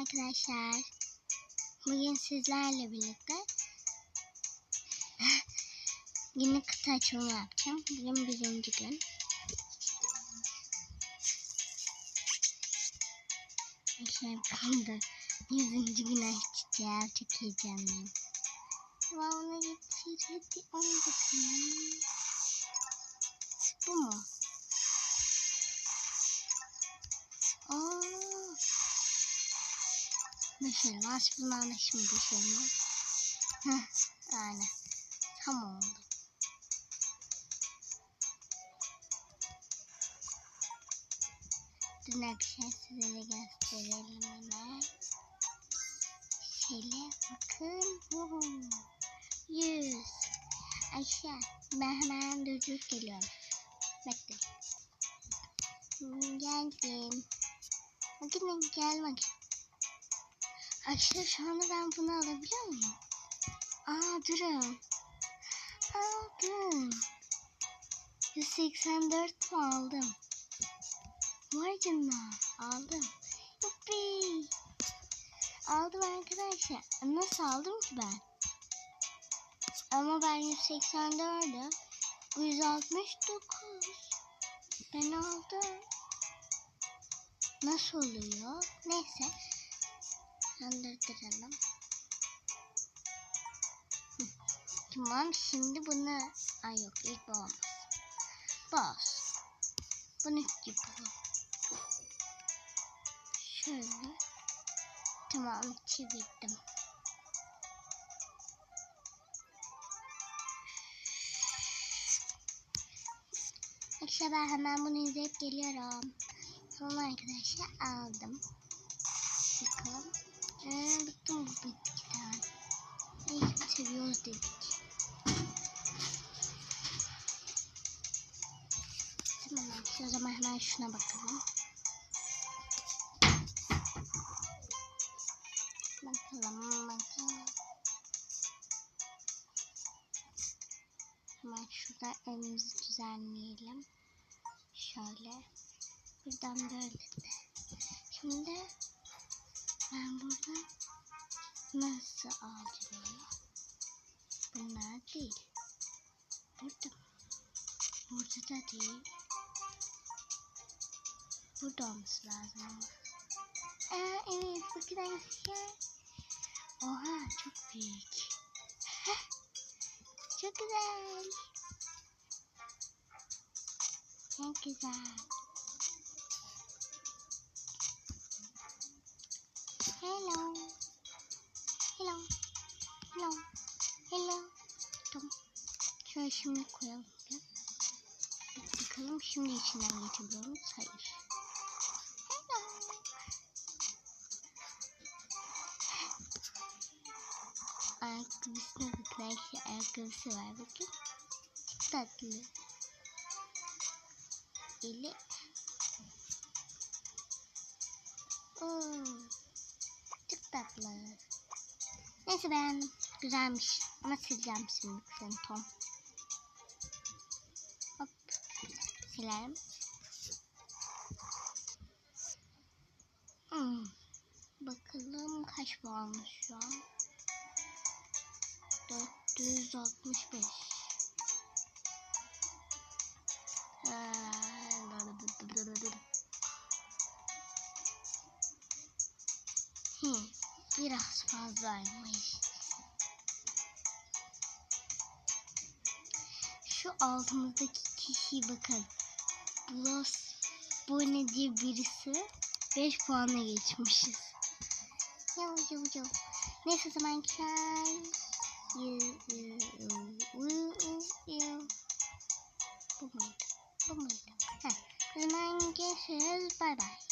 arkadaşlar. Bugün sizlerle birlikte günlük kıta açılımı yapacağım. Bugün birinci gün. Şey kaldı. Yüzüncü gün açacağız. Çok heyecanlıyım. Wow, onu getir. Hadi onu bakalım. Bu mu? Mesela aslında şimdi bir şey mi? Heh, aynen. Tam oldu. Dün akşam size de gösterelim hemen. Şöyle bakın. Wow. Yüz. Ayşe ben hemen durdurup geliyorum. Bekle. Geldim. Bakın gel Arkadaşlar şu anda ben bunu alabiliyor muyum? Aa durun. Aldım. 184 mu aldım? Vay canına aldım. Yuppi. Aldım arkadaşlar. Nasıl aldım ki ben? Ama ben 184'üm. Bu 169. Ben aldım. Nasıl oluyor? Neyse. Döndürelim. Tamam şimdi bunu... Ay yok ilk bu olmaz. Bas. Bunu yapalım. Şöyle. Tamam çevirdim. İşte ben hemen bunu izleyip geliyorum. Tamam arkadaşlar aldım. Bakalım. Ee, bitti mi bu bitkiler? İyi seviyoruz dedik. Tamam o zaman hemen şuna bakalım. Bakalım bakalım. Hemen şurada evimizi düzenleyelim. Şöyle. Buradan böyle. Şimdi ben burada nasıl alacağım? Bunlar değil. Burada. Burada da değil. Burada olması lazım. Aa, evet bakın arkadaşlar. Oha çok büyük. çok güzel. Çok güzel. Hello. Hello. Hello. Hello. Tamam. Şöyle şimdi koyalım. Ya. Bakalım şimdi içinden geçebiliyor muyuz? Hayır. Ayakkabısına bakın. Ayşe ayakkabısı var bakın. Tatlı. Eli. Oo. Tatlı. Neyse beğendim. Güzelmiş. Ama sileceğim şimdi seni Tom. Hop. Silerim. Hmm. Bakalım kaç puanmış şu an. 465. Hmm, biraz fazlaymış. Şu altımızdaki kişi bakın. Blos Bone diye birisi 5 puanla geçmişiz. Yav yav yav. Neyse zaman kar. Bu muydu? Bu muydu? O zaman görüşürüz. Bay bay.